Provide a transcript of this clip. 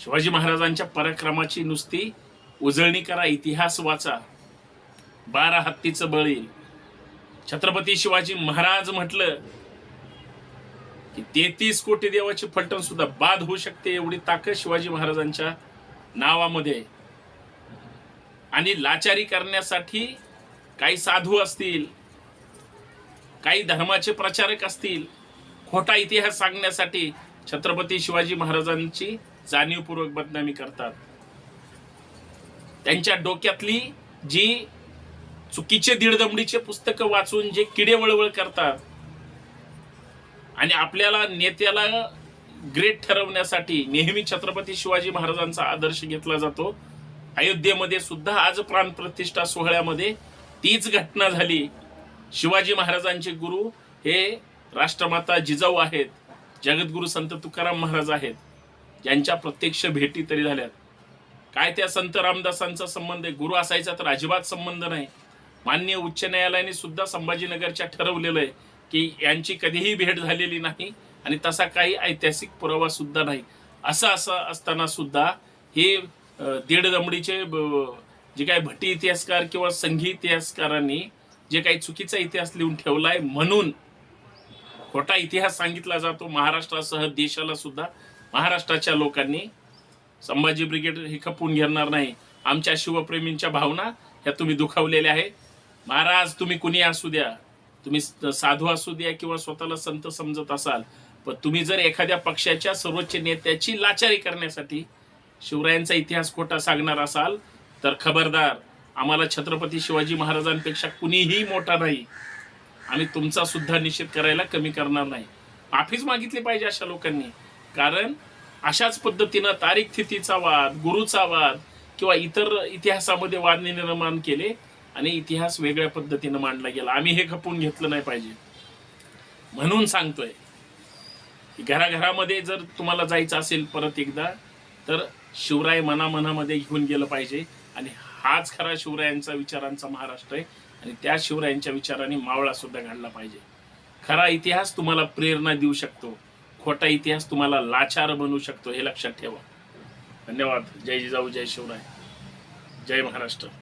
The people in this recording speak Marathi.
शिवाजी महाराजांच्या पराक्रमाची नुसती उजळणी करा इतिहास वाचा. बारा हत्तीचं बळ येईल. छत्रपती शिवाजी महाराज म्हटलं की तेहतीस कोटी देवाची फलटण सुद्धा बाद होऊ शकते एवढी ताकद शिवाजी महाराजांच्या नावामध्ये. आणि लाचारी करण्यासाठी काही साधू असतील काही धर्माचे प्रचारक असतील खोटा इतिहास सांगण्यासाठी छत्रपती शिवाजी महाराजांची जाणीवपूर्वक बदनामी करतात. त्यांच्या डोक्यातली जी चुकीचे दीडदमडीचे पुस्तकं वाचून जे किडे वळवळ करतात आणि आपल्याला नेत्याला ग्रेट ठरवण्यासाठी नेहमी छत्रपती शिवाजी महाराजांचा आदर्श घेतला जातो. अयोध्येमध्ये सुद्धा आज प्राणप्रतिष्ठा सोहळ्यामध्ये तीच घटना झाली. शिवाजी महाराजांचे गुरु हे राष्ट्रमाता जिजाऊ आहेत. जगद्गुरु संत तुकाराम महाराज आहेत ज्यांच्या प्रत्यक्ष भेटी तरी झाल्यात. काय त्या संत रामदासांचा संबंध आहे? गुरु असायचा तर अजिबात संबंध नाही. मान्य उच्च न्यायालयाने सुद्धा संभाजीनगरच्या ठरवलेलं आहे की यांची कधीही भेट झालेली नाही आणि तसा काही ऐतिहासिक पुरावा सुद्धा नाही. असं असं असताना सुद्धा हे दीड दमडीचे ब- जे काही भट्टी इतिहासकार किंवा संघी इतिहासकारांनी जे काही चुकीचा इतिहास लिहून ठेवला आहे म्हणून खोटा इतिहास सांगितला जातो महाराष्ट्रासह देशाला सुद्धा. महाराष्ट्राच्या लोकांनी संभाजी ब्रिगेड हे खपून घेणार नाही. आमच्या शिवप्रेमींच्या भावना ह्या तुम्ही दुखावलेल्या आहे महाराज तुम्ही कुणी असू द्या. तुम्ही साधू असू द्या किंवा स्वतःला संत समजत असाल. पण तुम्ही जर एखाद्या पक्षाच्या सर्वोच्च नेत्याची लाचारी करण्यासाठी शिवरायांचा इतिहास खोटा सांगणार असाल तर खबरदार आम्हाला छत्रपती शिवाजी महाराजांपेक्षा कुणीही मोठा नाही. आम्ही तुमचा सुद्धा निषेध करायला कमी करणार नाही. माफीच मागितली पाहिजे अशा लोकांनी. कारण अशाच पद्धतीनं तारीख स्थितीचा वाद गुरुचा वाद किंवा इतर इतिहासामध्ये वाद निर्माण केले आणि इतिहास वेगळ्या पद्धतीनं मांडला गेला. आम्ही हे खपून घेतलं नाही पाहिजे. म्हणून सांगतोय घराघरामध्ये जर तुम्हाला जायचं असेल परत एकदा तर शिवराय मनामनामध्ये घेऊन गेलं पाहिजे आणि हाच खरा शिवरायांचा विचारांचा महाराष्ट्र आहे. आणि त्या शिवरायांच्या विचाराने मावळा सुद्धा घडला पाहिजे. खरा इतिहास तुम्हाला प्रेरणा देऊ शकतो. खोटा इतिहास तुम्हाला लाचार बनवू शकतो हे लक्षात ठेवा. धन्यवाद. जय जिजाऊ जय शिवराय. जय महाराष्ट्र.